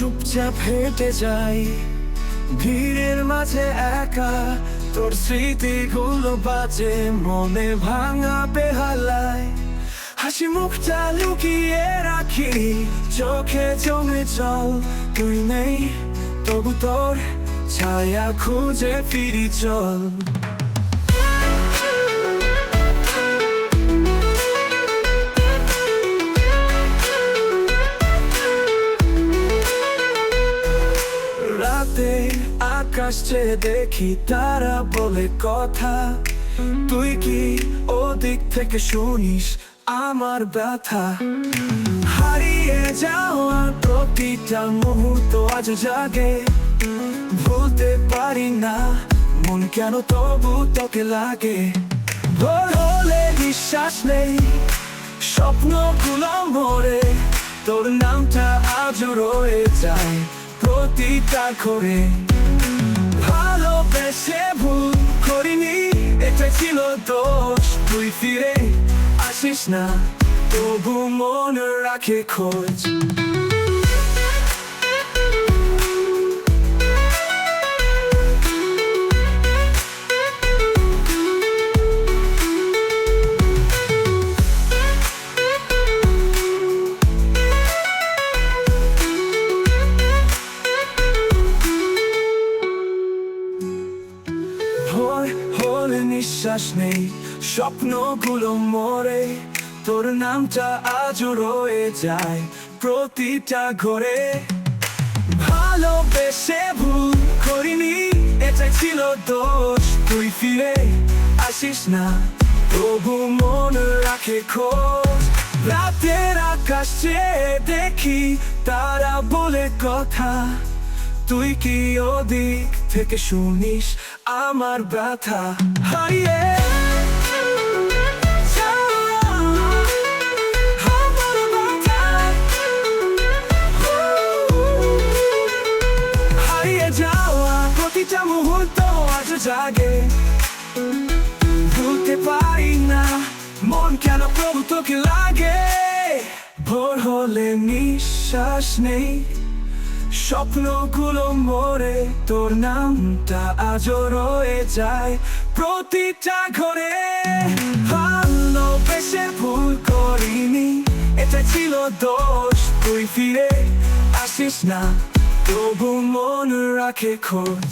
চুপচাপ হেঁটে যাই। ভিড়ের মাঝে একা, তোর স্মৃতিগুলো বাজে, মনে ভাঙা বেহালায়। হাসি মুখটা লুকিয়ে রাখি, চোখে জমে চল তুই নেই, তবু তোর ছায়া খুঁজে ফিরি চল। চেয়ে দেখি তারা বলে কথা। তুই কি ওদিক থেকে শুনিস আমার ব্যথা? হারিয়ে যাওয়া প্রতিটা মুহূর্ত আজ জাগে। ভুলতে পারি না, মন কেন তবু তোকে লাগে। ভোর হলে বিশ্বাস নেই স্বপ্ন স্বপ্নগুলো মরে। তোর নামটা আজও রয়ে যায় প্রতিটা ঘরে। ভালোবেসে ভুল করিনি এটা ছিল দোষ। তুই ফিরে আসিস না তবু মনে রাখে খোঁজ। নিঃশ্বাস নেই, স্বপ্নগুলো মরে, তোর নামটা আজও রয়ে যায় প্রতিটা ঘরে। ভালোবেসে ভুল করিনি, এটাই ছিল দোষ, তুই ফিরে আসিস না, তবু মন রাখে খোঁজ। রাতের আকাশ দেখি, তারা বলে কথা, তুই কি ওদিক থেকে শুনিস? আমার ব্যথা হারিয়ে যাওয়া প্রতিটা মুহূর্ত জাগে। ভুলতে পারি না, মন কেন প্রভু তোকে লাগে? ভোর হলে নিঃশ্বাস নেই। স্বপ্নগুলো মরে, তোর নামটা আজও রয়ে যায় প্রতিটা ঘরে। ভালোবেসে ভুল করিনি এটা ছিল দোষ, তুই ফিরে আসিস না। তবু মন রাখে খোঁজ।